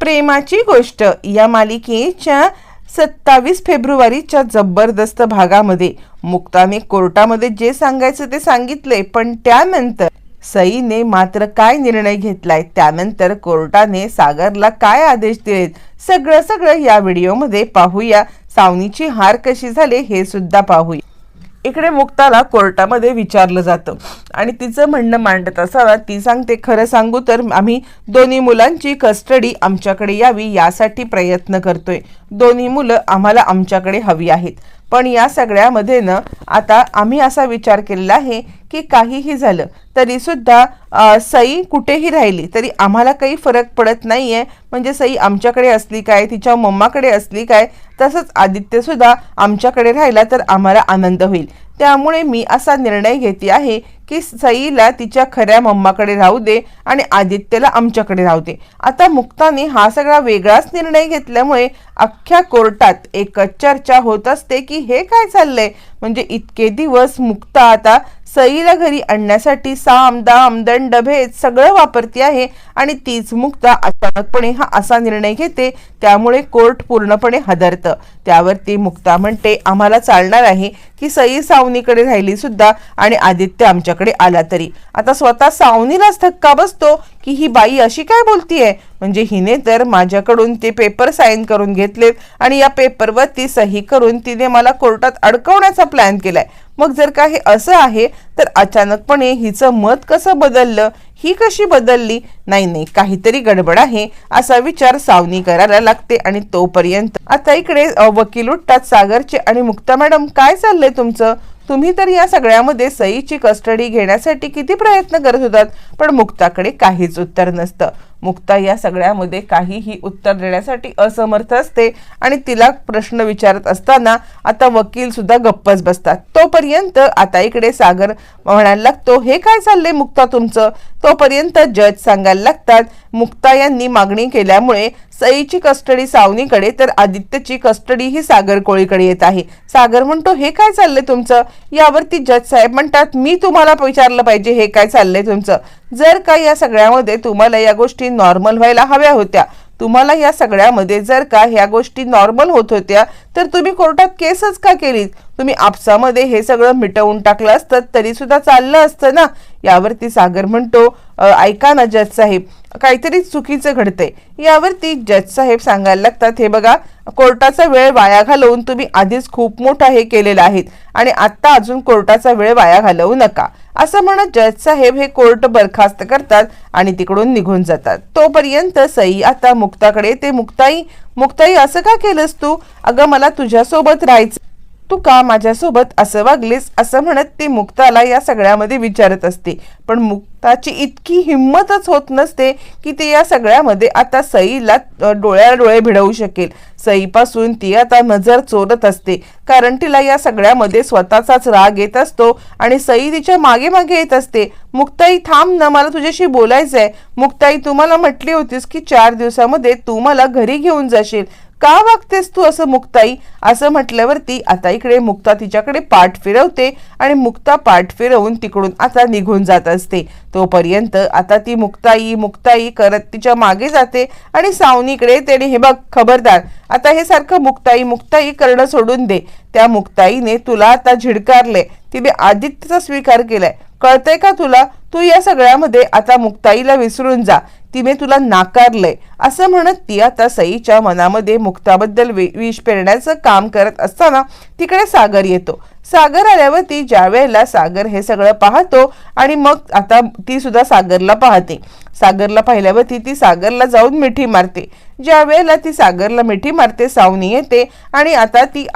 प्रेमाची गोष्ट. या मालिकेच्या सत्तावीस फेब्रुवारीच्या जबरदस्त भागामध्ये मुक्ताने कोर्टामध्ये जे सांगायचं ते सांगितले पण त्यानंतर सईने मात्र काय निर्णय घेतलाय? त्यानंतर कोर्टाने सागरला काय आदेश दिलेत? सगळं सगळं या व्हिडिओमध्ये पाहूया. सावनीची हार कशी झाली हे सुद्धा पाहूया. इकडे मुक्ताला कोर्टामध्ये विचारलं जातं. आणि तिचं म्हणणं मांडत असताना ती सांगते खरं सांगू तर आम्ही दोन्ही मुलांची कस्टडी आमच्याकडे यावी यासाठी प्रयत्न करतोय. दोन्ही मुलं आम्हाला आमच्याकडे हवी आहेत. पण या सगळ्यामध्ये ना आता आम्ही असा विचार केलेला आहे की काहीही झालं तरीसुद्धा सई कुठेही राहिली तरी आम्हाला काही फरक पडत नाही आहे म्हणजे सई आमच्याकडे असली काय तिच्या मम्माकडे असली काय तसंच आदित्यसुद्धा आमच्याकडे राहिला तर आम्हाला आनंद होईल. त्यामुळे मी असा निर्णय घेते आहे की सईला तिच्या खऱ्या मम्माकडे राहू दे आणि आदित्यला आमच्याकडे राहू दे. आता मुक्ताने हा सगळा वेगळाच निर्णय घेतल्यामुळे अख्ख्या कोर्टात एक चर्चा होत असते की हे काय चाललंय? म्हणजे इतके दिवस मुक्ता आता सईला घरी आणण्यासाठी साम दाम दंड भेद सगळं वापरते आहे आणि तीच मुक्ता अचानकपणे हा असा निर्णय घेते त्यामुळे कोर्ट पूर्णपणे हदरतं. त्यावरती मुक्ता म्हणते आम्हाला चालणार आहे की सई सावनीकडे राहिली सुद्धा आणि आदित्य आमच्याकडे आला तरी. आता स्वतः सावनीलाच धक्का बसतो की ही बाई अशी काय बोलतीये? म्हणजे हिने तर माझ्याकडून ते पेपर साईन करून घेतलेत आणि या पेपरवर ती सही करून तिने मला कोर्टात अडकवण्याचा प्लॅन केलाय. मग जर का हे असं आहे तर अचानकपणे हिचं मत कसं बदललं? ही कशी बदलली? नाही नाही काहीतरी गडबड आहे असा विचार सावनी करायला लागते आणि तोपर्यंत आता इकडे वकील उठतात सागरचे आणि मुक्ता मॅडम काय चाललंय तुमचं? तुम्ही तर या सगळ्यामध्ये सईची कस्टडी घेण्यासाठी किती प्रयत्न करत होतात पण मुक्ताकडे काहीच उत्तर नसतं. मुक्ता या सगळ्यामध्ये काहीही उत्तर देण्यासाठी असमर्थ असते आणि तिला प्रश्न विचारत असताना आता वकील सुद्धा गप्पच बसतात. तोपर्यंत आता इकडे सागर म्हणायला लागतो हे काय चाललंय मुक्ता तुमचं? तोपर्यंत जज सांगायला लागतात मुक्ता यांनी मागणी केल्यामुळे सईची कस्टडी सावनीकडे तर आदित्यची कस्टडी ही सागर कोळीकडे येत आहे. सागर म्हणतो हे काय चाललंय तुमचं? यावरती जज साहेब म्हणतात मी तुम्हाला विचारलं पाहिजे हे काय चाललंय तुमचं? जर का या सगळ्यामध्ये तुम्हाला या गोष्टी नॉर्मल व्हायला हव्या होत्या तुम्हाला या सगळ्यामध्ये जर का ह्या गोष्टी नॉर्मल होत होत्या तर तुम्ही कोर्टात केसच का केलीत? तुम्ही आपसामध्ये हे सगळं मिटवून टाकलं असतं तरी सुद्धा चाललं असतं ना? यावरती सागर म्हणतो ऐका ना जज साहेब काहीतरी चुकीचं घडतंय. यावरती जज साहेब सांगायला लागतात हे बघा कोर्टाचा वेळ वाया घालवून तुम्ही आधीच खूप मोठा हे केलेला आहेत आणि आत्ता अजून कोर्टाचा वेळ वाया घालवू नका. असं म्हणत जज साहेब हे कोर्ट बरखास्त करतात आणि तिकडून निघून जातात. तोपर्यंत सई आता मुक्ताकडे ते मुक्ताई मुक्ताई असं का केलंस तू? अगं मला तुझ्यासोबत राहायचं तू का माझ्यासोबत असं वागलीस असं म्हणत ती मुक्ताला या सगळ्यामध्ये विचारत असते. पण मुक्ताची इतकी हिंमतच होत नसते की ती या सगळ्यामध्ये आता सईला डोळ्या डोळे भिडवू शकेल. सईपासून ती आता नजर चोरत असते. कारण तिला या सगळ्यामध्ये स्वतःचाच राग येत असतो आणि सई तिच्यामागे मागे येत असते. मुक्ताई थांब ना मला तुझ्याशी बोलायचंय. मुक्ताई तुम्हाला म्हटली होतीस की चार दिवसामध्ये तू मला घरी घेऊन जाशील. का वागतेस तू असं मुक्ताई? असं म्हटल्यावरती आता इकडे मुक्ता तिच्याकडे पाठ फिरवते आणि मुक्ता पाठ फिरवून तिकडून आता निघून जात असते. तोपर्यंत आता ती मुक्ताई मुक्ताई करत तिच्यामागे जाते आणि सावनीकडे त्याने हे बघ खबरदार आता हे सारखं मुक्ताई मुक्ताई करणं सोडून दे. त्या मुक्ताईने तुला आता झिडकारले तिने आदित्यचा स्वीकार केलाय. कळतंय का तुला? तू या सगळ्यामध्ये आता मुक्ताईला विसरून जा. तिने तुला नाकारलंय. असं म्हणत ती आता सईच्या मनामध्ये मुक्ताबद्दल वि- विष पेरण्याचं काम करत असताना तिकडे सागर येतो. सागर आल्यावर ती ज्या वेळेला सागर हे सगळं पाहतो आणि मग आता ती सुद्धा सागरला पाहते. सागरला पाहिल्यावरती ती सागरला जाऊन मिठी मारते. ज्या वेळेला ती सागरला मिठी मारते सावनी येते आणि आता ती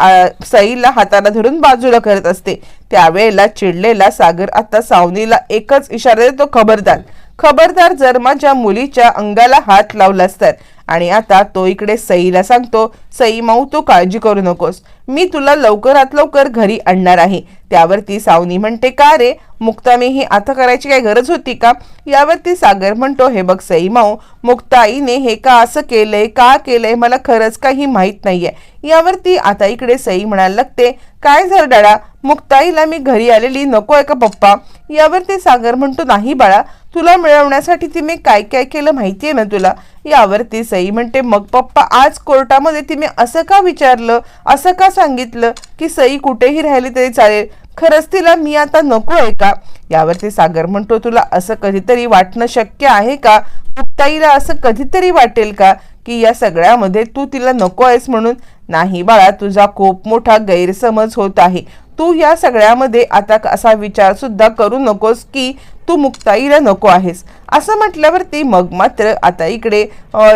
सईला हाताला धरून बाजूला करत असते. त्यावेळेला चिडलेला सागर आता सावनीला एकच इशारा देतो खबरदार. खबरदार जर माझ्या मुलीच्या अंगाला हात लावलास तर. आणि आता तो इकडे सईला सांगतो सई माऊ तू काळजी करू नकोस. मी तुला लवकरात लवकर घरी आणणार आहे. त्यावरती सावनी म्हणते का रे? मुक्तामी ही आता करायची काय गरज होती का? यावरती सागर म्हणतो हे बघ सई माऊ मुक्ताईने हे का असं केलंय का केलंय मला खरंच काही माहीत नाहीये. यावरती आता इकडे सई म्हणायला लागते काय झालं डाळा? मुक्ताईला मी घरी आलेली नको आहे का पप्पा? यावरती सागर म्हणतो नाही बाळा तुला मिळवण्यासाठी तिने काय काय केलं माहिती आहे ना तुला? यावरती सई म्हणते मग पप्पा आज कोर्टामध्ये तिने असं का विचारलं? असं का सांगितलं की सई कुठेही राहिली तरी चालेल? खरंच तिला मी आता नको आहे का? यावरती सागर म्हणतो तुला असं कधीतरी वाटणं शक्य आहे का? मुक्ताईला असं कधीतरी वाटेल का की या सगळ्यामध्ये तू तिला नको आहेस म्हणून नाही बाळा तुझा खूप मोठा गैरसमज होत आहे. तू या सगळ्यामध्ये आता असा विचार सुद्धा करू नकोस की तू मुक्ताईला नको आहेस. असं म्हटल्यावरती मग मात्र आता इकडे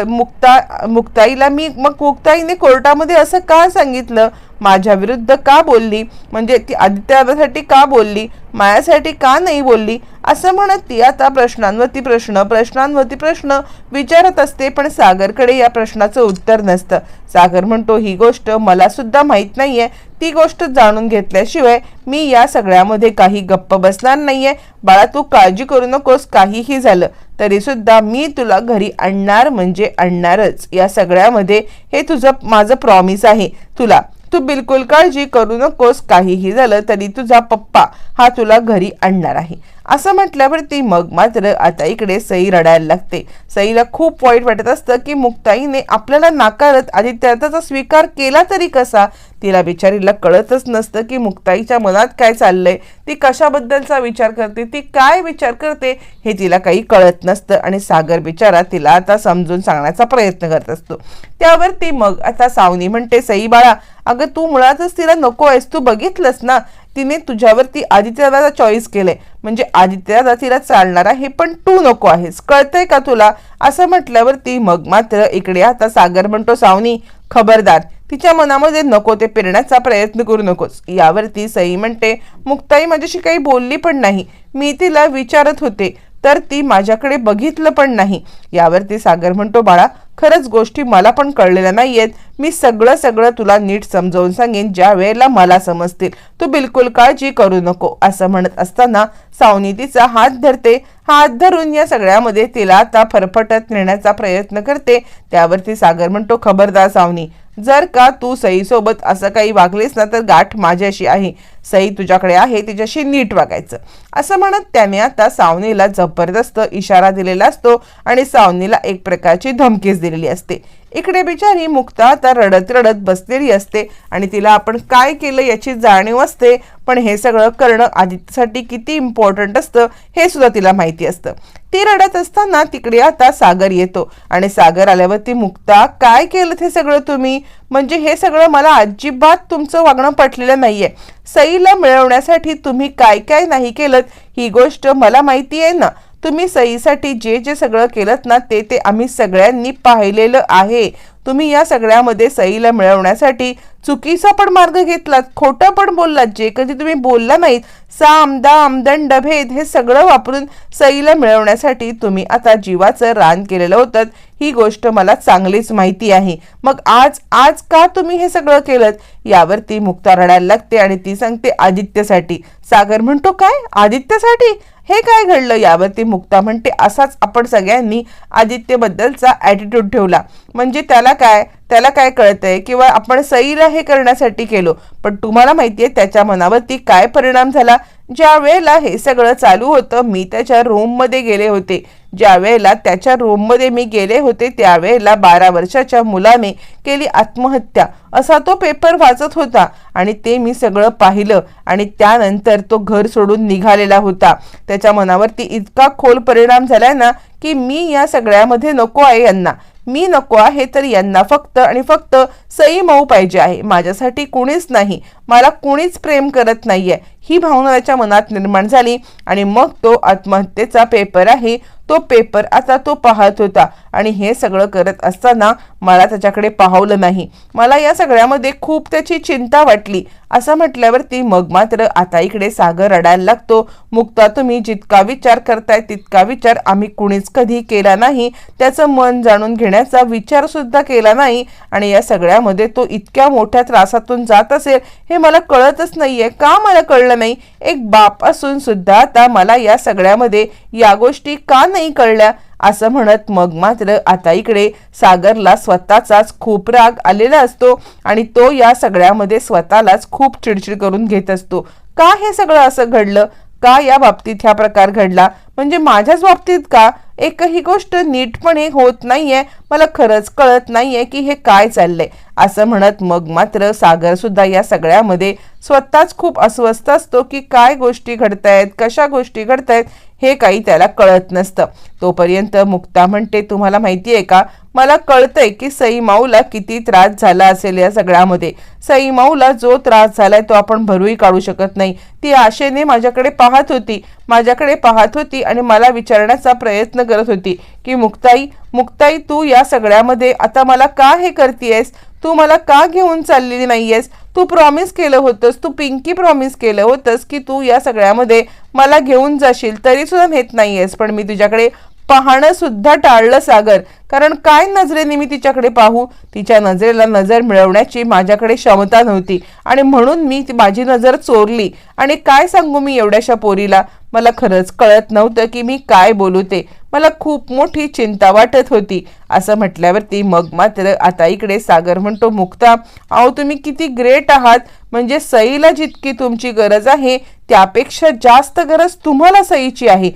मुक्ता मुक्ताईला मी मग मुक्ताईने कोर्टामध्ये असं का सांगितलं? माझ्या विरुद्ध का बोलली? म्हणजे ती आदित्यासाठी का बोलली? मायासाठी का नाही बोलली? असं म्हणत ती आता प्रश्नांवरती प्रश्न प्रश्नांवरती प्रश्न विचारत असते पण सागरकडे या प्रश्नाचं उत्तर नसतं. सागर म्हणतो ही गोष्ट मला सुद्धा माहीत नाहीये. ती गोष्ट जाणून घेतल्याशिवाय मी या सगळ्यामध्ये काही गप्प बसणार नाहीये. बाळा तू काळजी करू नकोस काहीही झालं तरी सुद्धा मी तुला घरी आणणार म्हणजे आणणारच. या सगळ्यामध्ये हे तुझं माझं प्रॉमिस आहे. तुला तू बिलकुल काळजी करू नकोस काहीही झालं तरी तुझा पप्पा हा तुला घरी आणणार आहे. असं म्हटल्यावरती मग मात्र आता इकडे सई रडायला लागते. सईला खूप वाईट वाटत असतं की मुक्ताईने आपल्याला नाकारत आदित्याचा स्वीकार केला तरी कसा? तिला बिचारीला कळतच नसतं की मुक्ताईच्या मनात काय चाललंय. ती कशाबद्दलचा विचार करते? ती काय विचार करते? हे तिला काही कळत नसतं आणि सागर बिचारा तिला आता समजून सांगण्याचा प्रयत्न करत असतो. त्यावरती मग आता सावनी म्हणते सई बाळा अगं तू मुळातच तिला नको आहेस. तू बघितलंस ना? तिने तुझ्यावरती आदित्यदादा चॉईस केलंय. म्हणजे आदित्यदादा तिला चालणार आहे पण तू नको आहेस. कळतंय का तुला? असं म्हटल्यावरती मग मात्र इकडे आता सागर म्हणतो सावनी खबरदार. तिच्या मनामध्ये नको ते पेरण्याचा प्रयत्न करू नकोस. यावरती सई म्हणते मुक्ताई माझ्याशी काही बोलली पण नाही. मी तिला विचारत होते तर ती माझ्याकडे बघितलं पण नाही. यावरती सागर म्हणतो बाळा खरंच गोष्टी मला पण कळलेल्या नाहीयेत. मी सगळं सगळं तुला नीट समजावून सांगेन ज्या वेळेला मला समजतील. तू बिलकुल काळजी करू नको असं म्हणत असताना सावनी तिचा हात धरते. हात धरून या सगळ्यामध्ये तिला आता फरफटत नेण्याचा प्रयत्न करते. त्यावरती सागर म्हणतो खबरदार सावनी जर का तू सईसोबत असं काही वागलीस ना तर गाठ माझ्याशी आहे. सई तुझ्याकडे आहे तिच्याशी नीट वागायचं. असं म्हणत त्याने आता सावनीला जबरदस्त इशारा दिलेला असतो आणि सावनीला एक प्रकारची धमकीच दिलेली असते. इकडे बिचारी मुक्ता आता रडत रडत बसलेली असते आणि तिला आपण काय केलं याची जाणीव असते पण हे सगळं करणं आदित्यसाठी किती इम्पॉर्टंट असतं हे सुद्धा तिला माहिती असतं. ती रडत असताना तिकडे आता सागर येतो आणि सागर आल्यावर ती मुक्ता काय केलं हे सगळं तुम्ही? म्हणजे हे सगळं मला अजिबात तुमचं वागणं पटलेलं नाहीये. सईला मिळवण्यासाठी तुम्ही काय काय नाही केलं ही गोष्ट मला माहिती आहे ना. तुम्ही सईसाठी जे जे सगळं केलं ना ते ते आम्ही सगळ्यांनी पाहिलेलं आहे. तुम्ही या सगळ्यामध्ये सईला मिळवण्यासाठी चुकीचा पण मार्ग घेतलात खोटं पण बोललात. जे कधी तुम्ही बोलला नाहीत साम दाम दंड भेद हे सगळं वापरून सईला मिळवण्यासाठी तुम्ही आता जीवाचं रान केलेलं होतं. ही गोष्ट मला चांगलीच माहिती आहे. मग आज आज का तुम्ही हे सगळं केलं यावरती मुक्ता रडायला लागते आणि ती सांगते आदित्यसाठी. सागर म्हणतो काय? आदित्यसाठी? हे काय घडलं? यावरती मुक्ता म्हणते असाच आपण सगळ्यांनी आदित्यबद्दलचा ॲटिट्यूड ठेवला. म्हणजे त्याला काय? त्याला काय कळतंय? किंवा आपण सईला हे करण्यासाठी केलो पण तुम्हाला माहितीये त्याच्या मनावरती काय परिणाम झाला? ज्या वेळेला हे सगळं चालू होतं मी त्याच्या रूममध्ये गेले होते. ज्या वेळेला त्याच्या रूममध्ये मी गेले होते त्यावेळेला बारा वर्षाच्या मुलाने केली आत्महत्या. असा तो पेपर वाचत होता आणि ते मी सगळं पाहिलं आणि त्यानंतर तो घर सोडून निघालेला होता. त्याच्या मनावरती इतका खोल परिणाम झालाय ना की मी या सगळ्यामध्ये नको आहे यांना. मी नको आहे तर यांना फक्त आणि फक्त सई मऊ पाहिजे आहे. माझ्यासाठी कुणीच नाही. मला कुणीच प्रेम करत नाहीये. ही भावना त्याच्या मनात निर्माण झाली आणि मग तो आत्महत्येचा पेपर आहे तो पेपर आता तो पाहत होता आणि हे सगळं करत असताना मला त्याच्याकडे पाहवलं नाही. मला या सगळ्यामध्ये खूप त्याची चिंता वाटली. असं म्हटल्यावरती मग मात्र आता इकडे सागर रडायला लागतो. मुक्ता तुम्ही जितका विचार करताय तितका विचार आम्ही कुणीच कधी केला नाही. त्याचं मन जाणून घेण्याचा विचारसुद्धा केला नाही आणि या सगळ्यामध्ये तो इतक्या मोठ्या त्रासातून जात असेल हे मला कळतच नाही आहे का मला कळलं नाही एक बाप असून सुद्धा आता मला या सगळ्यामध्ये या गोष्टी का नाही कळल्या? असं म्हणत मग मात्र आता इकडे सागरला स्वतःचाच खूप राग आलेला असतो आणि तो या सगळ्यामध्ये स्वतःलाच खूप चिडचिड करून घेत असतो. का हे सगळं असं घडलं? का या बाबतीत ह्या प्रकार घडला? म्हणजे माझ्याच बाबतीत का? एकही गोष्ट नीटपणे होत नाहीये. मला खरंच कळत नाहीये की हे काय चाललंय. असं म्हणत मग मात्र सागर सुद्धा या सगळ्यामध्ये स्वतःच खूप अस्वस्थ असतो की काय गोष्टी घडतायत कशा गोष्टी घडतायत हे काही त्याला कळत नसतं. तोपर्यंत मुक्ता म्हणते तुम्हाला माहिती आहे का? मला कळतंय की सई माऊला किती त्रास झाला असेल या सगळ्यामध्ये. सई माऊला जो त्रास झालाय तो आपण भरूही काढू शकत नाही. ती आशेने माझ्याकडे पाहत होती. माझ्याकडे पाहत होती आणि मला विचारण्याचा प्रयत्न करत होती की मुक्ताई मुक्ताई तू या सगळ्यामध्ये आता मला का हे करतेयस? तू मला का घेऊन चाललेली नाहीयेस? तू प्रॉमिस केलं होतंस तू पिंकी प्रॉमिस केलं होतंस की तू या सगळ्यामध्ये मला घेऊन जाशील तरी सुद्धा नेत नाहीयेस. पण मी तुझ्याकडे पाहणं सुद्धा टाळलं सागर. कारण काय नजरेने मी तिच्याकडे पाहू? तिच्या नजरेला नजर मिळवण्याची माझ्याकडे क्षमता नव्हती. आणि म्हणून मी ती- माझी नजर चोरली. आणि काय सांगू मी एवढ्याशा पोरीला? मला खरंच कळत नव्हतं की मी काय बोलू ते. मला खूप मोठी चिंता वाटत होती. असं म्हटल्यावरती मग मात्र आता इकडे सागर म्हणतो मुक्ता अहो तुम्ही किती ग्रेट आहात. म्हणजे सईला जितकी तुमची गरज आहे त्यापेक्षा जास्त गरज तुम्हाला सईची आहे.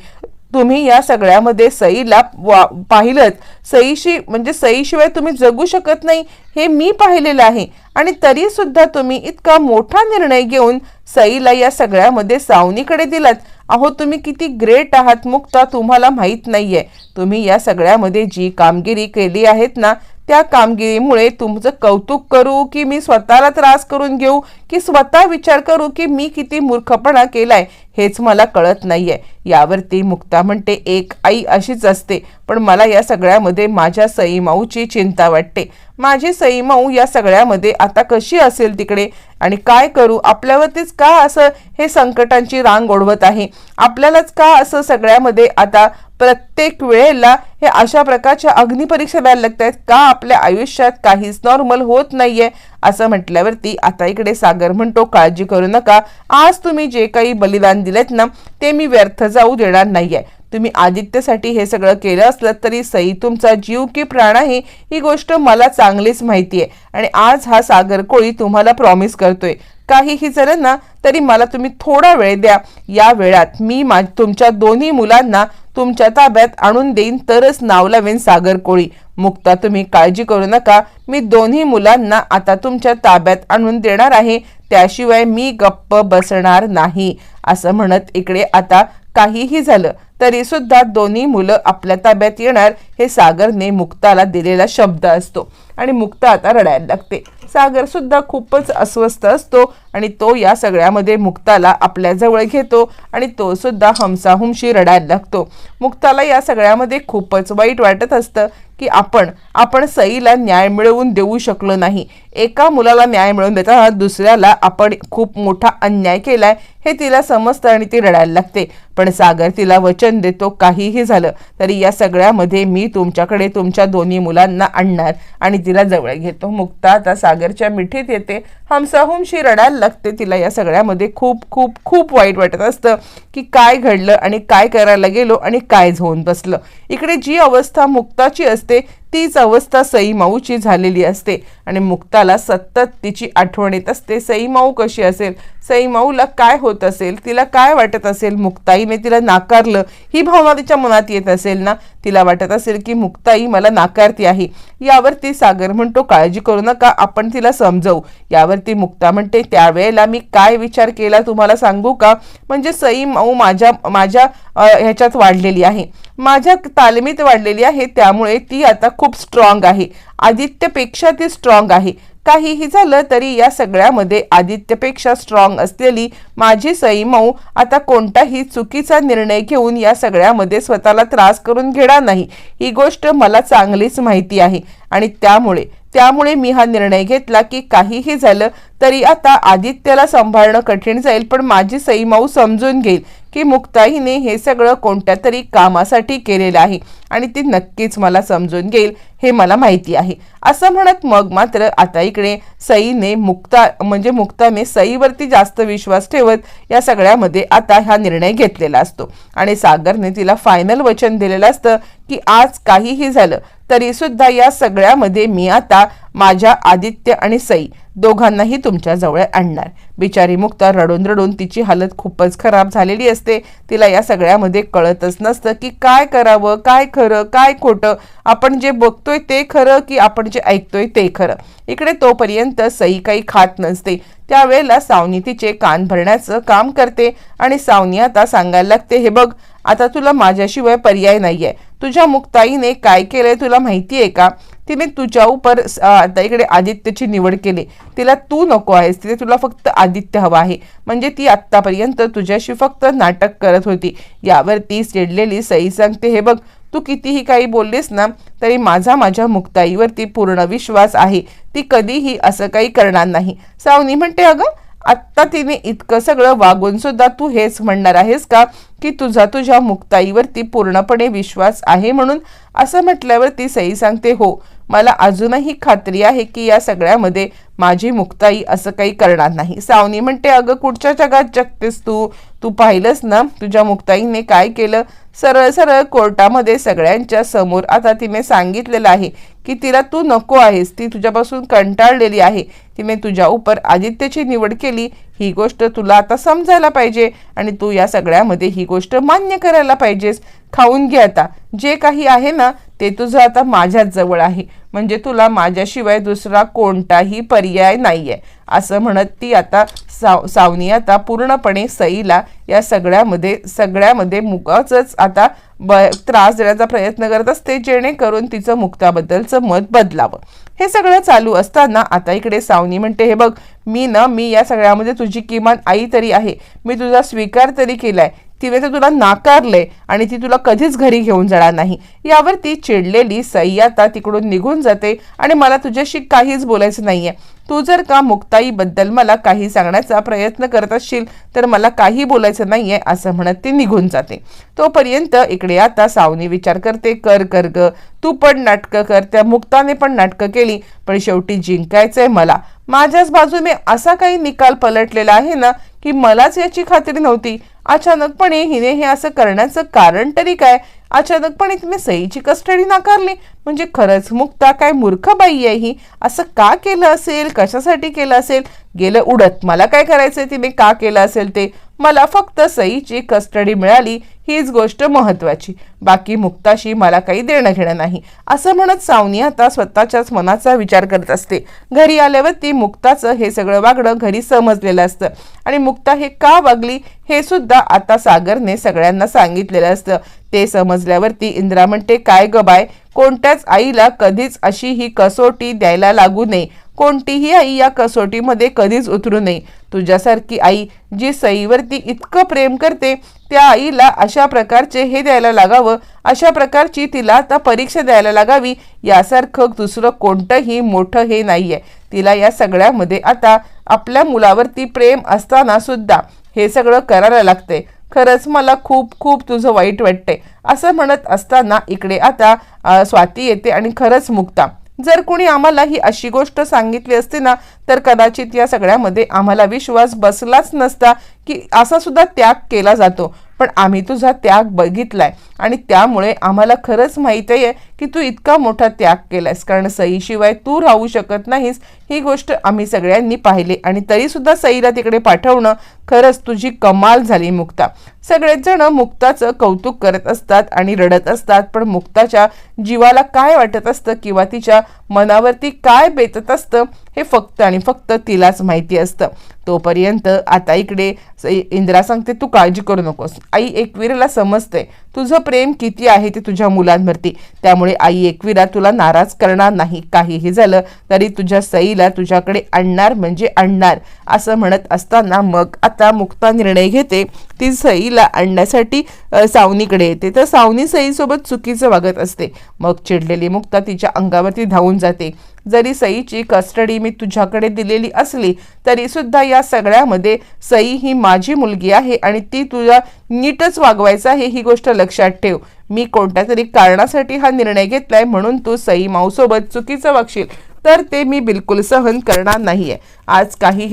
तुम्ही या सगळ्यामध्ये सईला वा पाहिलंच. सईशी म्हणजे सईशिवाय तुम्ही जगू शकत नाही हे मी पाहिलेलं आहे. आणि तरी सुद्धा तुम्ही इतका मोठा निर्णय घेऊन सईला या सगळ्यामध्ये सावनीकडे दिलात. अहो तुम्ही किती ग्रेट आहात मुक्ता तुम्हाला माहीत नाही आहे तुम्ही या सगळ्यामध्ये जी कामगिरी केली आहेत ना त्या कामगिरीमुळे तुमचं कौतुक करू की मी स्वतःला त्रास करून घेऊ की स्वतः विचार करू की मी किती मूर्खपणा केलाय हेच मला कळत नाहीये. यावरती मुक्ता म्हणते एक आई अशीच असते पण मला या सगळ्यामध्ये माझ्या सईमाऊची चिंता वाटते. माझी सईमाऊ या सगळ्यामध्ये आता कशी असेल तिकडे? आणि काय करू? आपल्यावरतीच का असं हे संकटांची रांग ओढवत आहे? आपल्यालाच का असं सगळ्यामध्ये आता प्रत्येक वेळेला हे अशा प्रकारच्या अग्निपरीक्षा द्यायला लागत आहेत का आपल्या आयुष्यात काहीच नॉर्मल होत नाहीये? असं म्हटल्यावरती आता इकडे सागर म्हणतो काळजी करू नका. आज तुम्ही जे काही बलिदान दिलेत ना ते मी व्यर्थ जाऊ देणार नाहीये. तुम्ही आदित्यसाठी हे सगळं केलं असलं तरी सई तुमचा जीव की प्राण आहे ही गोष्ट मला चांगलीच माहिती आहे आणि आज हा सागर कोळी तुम्हाला प्रॉमिस करतोय. काहीही झालं ना तरी मला तुम्ही थोडा वेळ द्या. या वेळात मी मा तुमच्या दोन्ही मुलांना तुमच्या ताब्यात आणून देईन तरच नाव लावेन सागर कोळी मुक्ता तुम्ही काळजी करू नका. मी दोन्ही मुलांना आता तुमच्या ताब्यात आणून देणार आहे. त्याशिवाय मी गप्प बसणार नाही. असं म्हणत इकडे आता काहीही झालं तरी सुद्धा दोन्ही मुलं आपल्या ताब्यात येणार हे सागरने मुक्ताला दिलेला शब्द असतो. आणि मुक्ता आता रडायला लागते. सागर सुद्धा खूपच अस्वस्थ असतो आणि तो या सगळ्यामध्ये मुक्ताला आपल्या जवळ घेतो आणि तो सुद्धा हमसाहुमशी रडायला लागतो. मुक्ताला या सगळ्यामध्ये खूपच वाईट वाटत असतं की आपण आपण सईला न्याय मिळवून देऊ शकलो नाही. एका मुलाला न्याय मिळवून देताना दुसऱ्याला आपण खूप मोठा अन्याय केलाय हे तिला समजतं आणि ती रडायला लागते. पण सागर तिला वचन देतो काहीही झालं तरी या सगळ्यामध्ये मी तुमच्याकडे तुमच्या दोन्ही मुलांना आणणार आणि तिला जवळ घेतो. मुक्ता आता सागरच्या मिठीत येते. हमसाहुमशी रडायला लागते. तिला या सगळ्यामध्ये खूप खूप खूप वाईट वाटत असतं की काय घडलं आणि काय करायला गेलो आणि काय होऊन बसलं. इकडे जी अवस्था मुक्ताची असते तीच अवस्था सईमाऊची झालेली असते. आणि मुक्ताला सतत तिची आठवण येत असते. सईमाऊ कशी असेल? सईमाऊला काय होत असेल? तिला काय वाटत असेल? मुक्ताईने तिला नाकारलं. ही भावना तिच्या मनात येत असेल ना? तिला वाटत असेल की मुक्ताई मला नाकारती आहे. यावरती सागर म्हणतो काळजी करू नका आपण तिला समजवू. यावरती मुक्ता म्हणते त्यावेळेला मी काय विचार केला तुम्हाला सांगू का? म्हणजे सई माऊ माझ्या माझ्या ह्याच्यात वाढलेली आहे. माझ्या तालमीत वाढलेली आहे. त्यामुळे ती आता खूप स्ट्रॉंग आहे. आदित्यपेक्षा ती स्ट्रॉंग आहे. काहीही झालं तरी या सगळ्यामध्ये आदित्यपेक्षा स्ट्रॉंग असलेली माझी सई मऊ आता कोणताही चुकीचा निर्णय घेऊन या सगळ्यामध्ये स्वतःला त्रास करून घेणार नाही. ही गोष्ट मला चांगलीच माहिती आहे. आणि त्यामुळे त्यामुळे मी हा निर्णय घेतला की काहीही झालं तरी आता आदित्यला सांभाळणं कठीण जाईल पण माझी सई माऊ समजून घेईल. की मुक्ताईने हे सगळं कोणत्या तरी कामासाठी केलेलं आहे आणि ती नक्कीच मला समजून घेईल हे मला माहिती आहे. असं म्हणत मग मात्र आता इकडे सईने मुक्ता म्हणजे मुक्ताने सईवरती जास्त विश्वास ठेवत या सगळ्यामध्ये आता हा निर्णय घेतलेला असतो. आणि सागरने तिला फायनल वचन दिलेलं असतं की आज काहीही झालं तरीसुद्धा या सगळ्यामध्ये मी आता माझ्या आदित्य आणि सई दोघांनाही तुमच्या जवळ आणणार. बिचारी मुक्ता रडून रडून तिची हालत खूपच खराब झालेली असते. तिला या सगळ्यामध्ये कळतच नसतं की काय करावं काय खरं काय खोटं. आपण जे बघतोय ते खरं की आपण जे ऐकतोय ते खरं. इकडे तोपर्यंत सई काही खात नसते. त्यावेळेला सावनी तिचे कान भरण्याचं काम करते आणि सावनी आता सांगायला लागते हे बघ आता तुला माझ्याशिवाय पर्याय नाही आहे तुझ्या मुक्ताईने काय केलंय तुला माहिती आहे का? तिने तुझ्या उपर आता इकडे आदित्यची निवड केली. तिला तू नको आहेस तिथे तुला फक्त आदित्य हवा आहे. म्हणजे ती आत्तापर्यंत तुझ्याशी फक्त नाटक करत होती. यावर ती चिडलेली सई सांगते हे बघ तू कितीही काही बोललीस ना तरी माझा माझ्या मुक्ताईवरती पूर्ण विश्वास आहे. ती कधीही असं काही करणार नाही. सावनी म्हणते अगं आत्ता तिने इतकं सगळं वागून सुद्धा तू हेच म्हणणार आहेस का? की तुझा तुझ्या मुक्ताईवरती पूर्णपणे विश्वास आहे म्हणून? असं म्हटल्यावर ती सई सांगते हो मला अजूनही खात्री आहे की या सगळ्यामध्ये माझी मुक्ताई असं काही करणार नाही. सावनी म्हणते अगं कुठच्या जगात जगतेस तू? तू पाहिलंस ना तुझ्या मुक्ताईने काय केलं? सरळ सरळ कोर्टामध्ये सगळ्यांच्या समोर आता तिने सांगितलेलं आहे की तिला तू नको आहेस ती तुझ्यापासून कंटाळलेली आहे. तिने तुझ्या उपर आदित्यची निवड केली ही गोष्ट तुला आता समजायला पाहिजे आणि तू या सगळ्यामध्ये ही गोष्ट मान्य करायला पाहिजेस. खाऊन घे आता. जे काही आहे ना ते तुझं आता माझ्याच जवळ आहे. म्हणजे तुला माझ्याशिवाय दुसरा कोणताही पर्याय नाही आहे असं म्हणत ती आता साव सावनी आता पूर्णपणे सईला या सगळ्यामध्ये सगळ्यामध्ये मुकाच आता ब त्रास देण्याचा प्रयत्न करत असते जेणेकरून तिचं मुक्ताबद्दलचं मत बदलावं. हे सगळं चालू असताना आता इकडे सावनी म्हणते हे बघ मी ना मी या सगळ्यामध्ये तुझी किमान आई तरी आहे. मी तुझा स्वीकार तरी केला आहे तिने तर तुला नाकारले आणि ती तुला कधीच घरी घेऊन जाणार नाही. यावर ती चिडलेली सई आता तिकडून निघून जाते आणि मला तुझ्याशी काहीच बोलायचं नाही आहे तू जर का मुक्ताईबद्दल मला काही सांगण्याचा प्रयत्न करत असशील तर मला काही बोलायचं नाही आहे असं म्हणत ती निघून जाते. तोपर्यंत इकडे आता सावनी विचार करते कर कर ग. तू पण नाटकं कर. त्या मुक्ताने पण नाटकं केली पण शेवटी जिंकायचंय मला. माझ्याच बाजूने असा काही निकाल पलटलेला आहे ना की मलाच याची खात्री नव्हती. अचानकपणे हिने हे असं करण्याचं कारण तरी काय? अचानकपणे तिने सईची कस्टडी नाकारली. म्हणजे खरंच मुक्ता काय मूर्ख बाई आहे ही? असं का केलं असेल? कशासाठी केलं असेल? गेलं उडत. मला काय करायचंय? तिने का केलं असेल ते? मला फक्त सईची कस्टडी मिळाली हीच गोष्ट महत्त्वाची. बाकी मुक्ताशी मला काही देणं घेणं नाही. असं म्हणत सावनी आता स्वतःच्याच मनाचा विचार करत असते. घरी आल्यावर ती मुक्ताचं हे सगळं वागणं घरी समजलेलं असतं. आणि मुक्ता हे का वागली हे सुद्धा आता सागरने सगळ्यांना सांगितलेलं असतं. ते समजल्यावरती इंद्रा म्हणते काय ग बाय कोणत्याच आईला कधीच अशी ही कसोटी द्यायला लागू नये. कोणतीही आई या कसोटीमध्ये कधीच उतरू नये. तुझ्यासारखी आई जी सईवरती इतकं प्रेम करते त्या आईला अशा प्रकारचे हे द्यायला लागावं अशा प्रकारची तिला आता परीक्षा द्यायला लागावी यासारखं दुसरं कोणतंही मोठं हे नाही आहे तिला या सगळ्यामध्ये आता आपल्या मुलावरती प्रेम असताना सुद्धा हे सगळं करायला लागते खरंच मला खूप खूप तुझं वाईट वाटतंय. असं म्हणत असताना इकडे आता स्वाती येते आणि खरंच मुक्ता. जर कोणी आम्हाला ही अशी गोष्ट सांगितली असती ना तर कदाचित या सगळ्यामध्ये आम्हाला विश्वास बसलाच नसता की असा सुद्धा त्याग केला जातो. पण आम्ही तुझा त्याग बघितलाय आणि त्यामुळे आम्हाला खरंच माहिती आहे की तू इतका मोठा त्याग केलायस. कारण सईशिवाय तू राहू शकत नाहीस. ही गोष्ट आम्ही सगळ्यांनी पाहिली आणि तरीसुद्धा सईला तिकडे पाठवणं खरंच तुझी कमाल झाली मुक्ता. सगळेच जण मुक्ताचं कौतुक करत असतात आणि रडत असतात पण मुक्ताच्या जीवाला काय वाटत असतं किंवा तिच्या मनावरती काय बेतत असतं हे फक्त आणि फक्त तिलाच माहिती असतं. तोपर्यंत आता इकडे इंदिरा सांगते तू काळजी करू नकोस. आई एकवीरला समजते. तुझं प्रेम किती आहे ते तुझ्या मुलांवरती? त्यामुळे आई एकवीरा तुला नाराज करणार नाही. काहीही झालं तरी तुझ्या सईला तुझ्याकडे आणणार म्हणजे आणणार. असं म्हणत असताना मग आता मुक्ता निर्णय घेते. ती सईला आणण्यासाठी सावनीकडे येते. तर सावनी सईसोबत चुकीचं वागत असते. मग चिडलेली मुक्ता तिच्या अंगावरती धावून जाते. जरी सईची कस्टडी मी तुझ्याकडे दिलेली असली तरीसुद्धा या सगळ्यामध्ये सई ही माझी मुलगी आहे आणि ती तुझा नीटच वागवायचं आहे ही गोष्ट लक्षात ठेव. मी कोणत्या तरी कारणासाठी हा निर्णय घेतलाय म्हणून तू सई माऊसोबत चुकीचं वागशील तर ते मी बिलकुल सहन करणार नाहीये. आज काही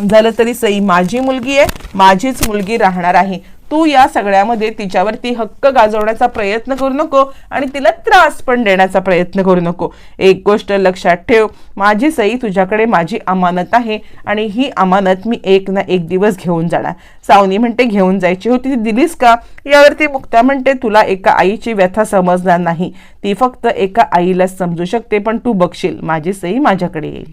झालं तरी सई माझी मुलगी आहे माझीच मुलगी राहणार आहे. तू या सगळ्यामध्ये तिच्यावरती हक्क गाजवण्याचा प्रयत्न करू नको आणि तिला त्रास पण देण्याचा प्रयत्न करू नको. एक गोष्ट लक्षात ठेव माझी सई तुझ्याकडे माझी अमानत आहे आणि ही अमानत मी एक ना एक दिवस घेऊन जाणार. सावनी म्हणते घेऊन जायची होती ती दिलीस का? यावरती मुक्ता म्हणते तुला एका आईची व्यथा समजणार नाही. ती फक्त एका आईलाच समजू शकते पण तू बघशील माझी सई माझ्याकडे येईल.